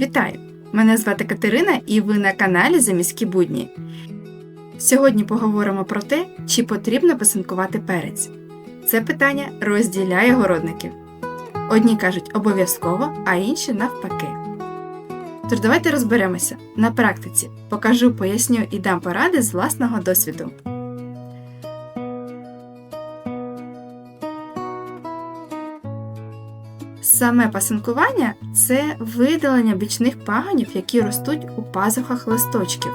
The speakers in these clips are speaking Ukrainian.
Вітаю! Мене звати Катерина і ви на каналі Заміські будні. Сьогодні поговоримо про те, чи потрібно пасинкувати перець. Це питання розділяє городників. Одні кажуть обов'язково, а інші навпаки. Тож давайте розберемося на практиці. Покажу, поясню і дам поради з власного досвіду. Саме пасинкування це видалення бічних пагонів, які ростуть у пазухах листочків.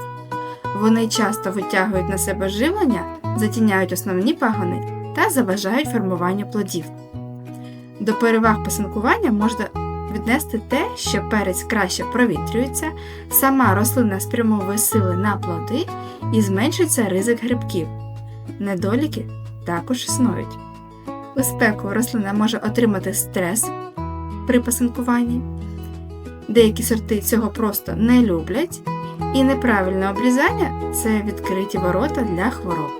Вони часто витягують на себе живлення, затіняють основні пагони та заважають формуванню плодів. До переваг пасинкування можна віднести те, що перець краще провітрюється, сама рослина спрямовує сили на плоди і зменшується ризик грибків. Недоліки також існують. У спеку рослина може отримати стрес при пасинкуванні. Деякі сорти цього просто не люблять, і неправильне обрізання це відкриті ворота для хвороб.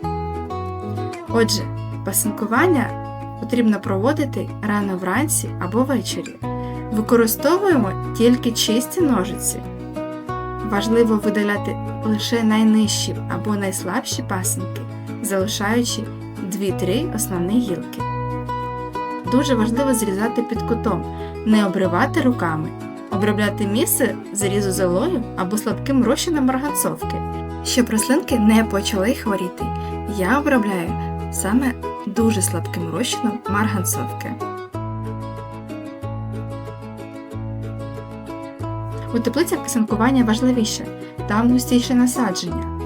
Отже, пасинкування потрібно проводити рано вранці або ввечері. Використовуємо тільки чисті ножиці. Важливо видаляти лише найнижчі або найслабші пасинки, залишаючи 2-3 основні гілки. Дуже важливо зрізати під кутом, не обривати руками, обробляти місце зрізу золою або слабким розчином марганцовки, щоб рослинки не почали хворіти. Я обробляю саме дуже слабким розчином марганцовки. У теплицях писанкування важливіше, там густіше насадження.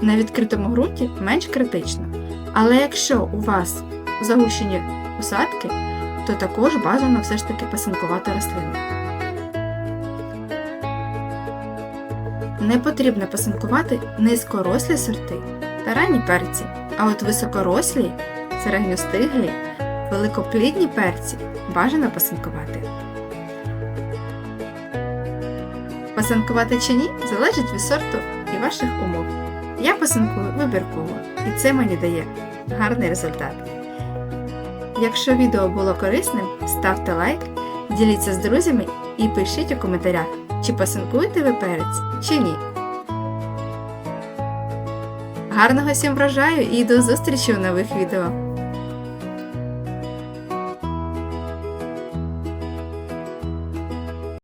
На відкритому ґрунті менш критично. Але якщо у вас загущені посадки, то також бажано все ж таки пасинкувати рослини. Не потрібно пасинкувати низькорослі сорти та ранні перці, а от високорослі, середньостиглі, великоплідні перці бажано пасинкувати. Пасинкувати чи ні залежить від сорту і ваших умов. Я пасинкую вибірково, і це мені дає гарний результат. Якщо відео було корисним, ставте лайк, діліться з друзями і пишіть у коментарях, чи пасинкуєте ви перець, чи ні. Гарного всім врожаю і до зустрічі у нових відео!